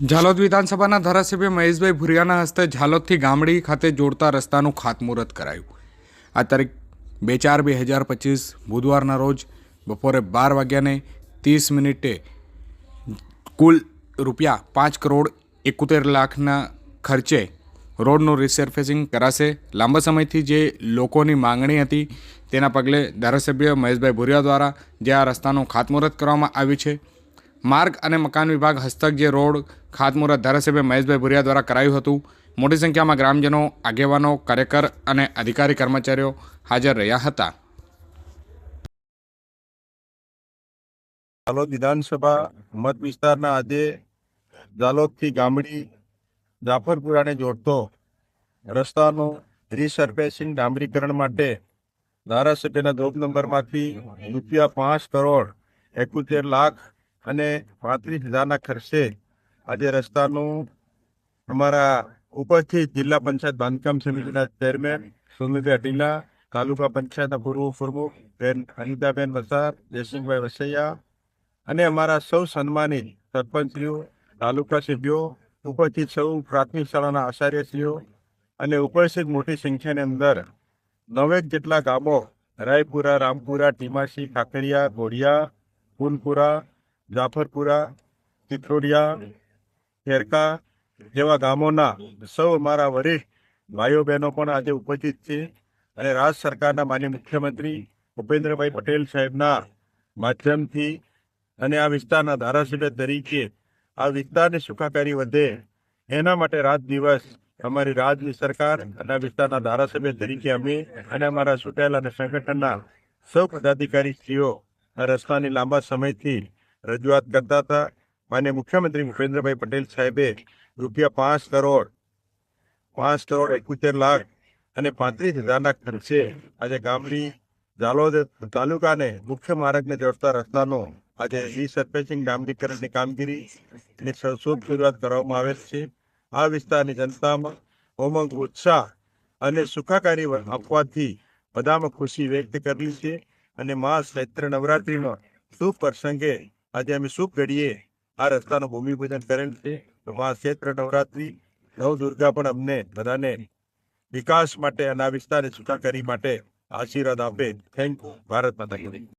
ઝાલોદ વિધાનસભાના ધારાસભ્ય મહેશભાઈ ભુરિયાના હસ્તે ઝાલોદથી ગામડી ખાતે જોડતા રસ્તાનું ખાતમુહૂર્ત કરાયું. આ તારીખ બે ચાર બે હજાર પચીસ બુધવારના રોજ બપોરે બાર વાગ્યાને ત્રીસ મિનિટે કુલ રૂપિયા પાંચ કરોડ એકોતેર લાખના ખર્ચે રોડનું રિસર્ફેસિંગ કરાશે. લાંબા સમયથી જે લોકોની માંગણી હતી તેના પગલે ધારાસભ્ય મહેશભાઈ ભુરિયા દ્વારા જે આ રસ્તાનું ખાતમુહૂર્ત કરવામાં આવ્યું છે માર્ગ અને મકાન વિભાગ હસ્તક જે રોડ ખાતમુહૂર્ત ધારાસભ્ય મહેશભાઈ ભુરિયા દ્વારા કરાયું હતું. મોટી સંખ્યામાં ગ્રામજનો, આગેવાનો, કાર્યકર અને અધિકારી કર્મચારીઓ હાજર રહ્યા હતા. ઝાલોદ વિધાનસભા મત વિસ્તારના આજે ઝાલોદથી ગામડી જાફરપુરાને જોડતો રસ્તાનું રીસર્ફેસિંગ ડામરીકરણ માટે ધારાસભ્યના જોબ નંબરમાંથી રૂપિયા પાંચ કરોડ એકોતેર લાખ અને પાંત્રીસ હજારના ખર્ચે આજે રસ્તાનું અમારા ઉપસ્થિત જિલ્લા પંચાયત બાંધકામ સમિતિના ચેરમેન સુમિત અટીલા તાલુકા પંચાયતના પૂર્વ પ્રમુખ બેન અનિતાબેન વસાર, જયસિંહભાઈ વસૈયા અને અમારા સૌ સન્માનિત સરપંચશ્રીઓ, તાલુકા સભ્યો ઉપસ્થિત સૌ પ્રાથમિક શાળાના આચાર્યશ્રીઓ અને ઉપસ્થિત મોટી સંખ્યાની અંદર નવેક જેટલા ગામો, રાયપુરા, રામપુરા, ટીમાસી, કાકરિયા ગોડિયા ફૂલપુરા જાફરપુરા તિથોડિયા ખેરકા જેવા ગામોના સૌ અમારા વરિષ્ઠ ભાઈઓ બહેનો પણ આજે ઉપસ્થિત છે અને રાજ્ય સરકારના માન્ય મુખ્યમંત્રી ભૂપેન્દ્રભાઈ પટેલ સાહેબના માધ્યમથી અને આ વિસ્તારના ધારાસભ્ય તરીકે આ વિસ્તારની સુખાકારી વધે એના માટે રાત દિવસ અમારી રાજ્ય સરકાર અને વિસ્તારના ધારાસભ્ય તરીકે અમે અને અમારા ચૂંટાયેલા અને સંગઠનના સૌ પદાધિકારી શ્રીઓ રસ્તાની લાંબા સમયથી રજૂઆત કરતા હતા. માન્ય મુખ્યમંત્રી ભૂપેન્દ્રભાઈ પટેલ સાહેબે રૂપિયા પાંચ કરોડ પાંચ કરોડ એકોતેર લાખ અને પાંત્રીસ હજારના ખર્ચે આજે ગામડી ઝાલોદ તાલુકાને મુખ્ય માર્ગને જોડતા રસ્તાનો આજે રીસર્ફેસિંગ ડામરીકરણની કામગીરી ની શુભ શરૂઆત કરવામાં આવેલ છે. આ વિસ્તારની જનતામાં ઉમંગ, ઉત્સાહ અને સુખાકારી આપવાથી બધામાં ખુશી વ્યક્ત કરેલી છે અને મા ચૈત્ર નવરાત્રિનો શુભ પ્રસંગે આજે અમે શુભ ઘડીએ આ રસ્તાનું ભૂમિપૂજન કરેલ છે. મા ક્ષેત્ર નવરાત્રી નવ દુર્ગા પણ અમને બધાને વિકાસ માટે અને આ વિસ્તારની સુખાકારી માટે આશીર્વાદ આપે. થેન્ક યુ ભારત માતા.